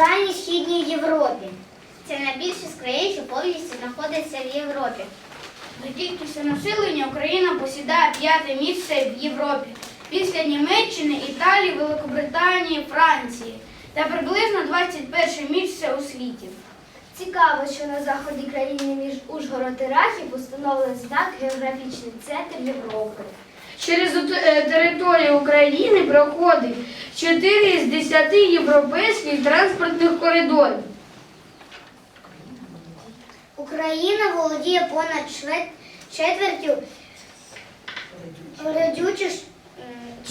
центральній східній Європі. Це найбільше з що повністю знаходиться в Європі. За кількістю населення Україна посідає п'яте місце в Європі після Німеччини, Італії, Великобританії, Франції та приблизно 21 місце у світі. Цікаво, що на заході країни між Ужгород і Рахів установлений знак географічний центр Європи. Через е, територію України проходить 4 з 10 європейських транспортних коридорів. Україна володіє понад четвертю родючих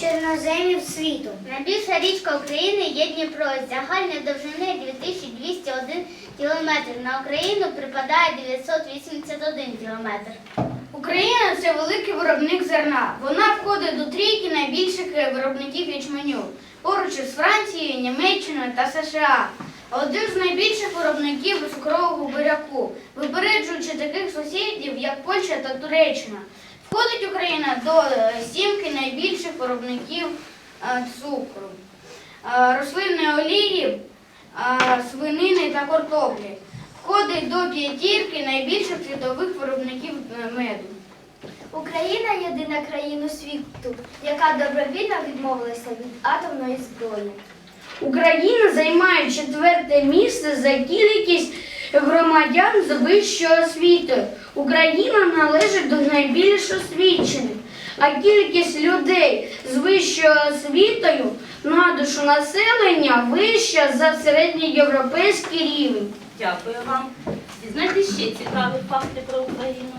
чорноземів світу. Найбільша річка України є Дніпро з загальної довжини 2201 км. На Україну припадає 981 км. Україна це великий виробник зерна. Вона входить до трійки найбільших виробників ячменю, поруч із Францією, Німеччиною та США. Один з найбільших виробників цукрового буряку, випереджуючи таких сусідів, як Польща та Туреччина. Входить Україна до е, сімки найбільших виробників е, цукру, е, рослинної олії, свинини та картоплі. Входить до п'ятірки найбільших світових виробників е, меду. Україна єдина країна світу, яка добровільно відмовилася від атомної зброї. Україна займає четверте місце за кількість громадян з вищою освітою. Україна належить до найбільш освічених, а кількість людей з вищою освітою на душу населення вища за середньоєвропейський рівень. Дякую вам. Дізнайтесь ще цікаві факти про Україну.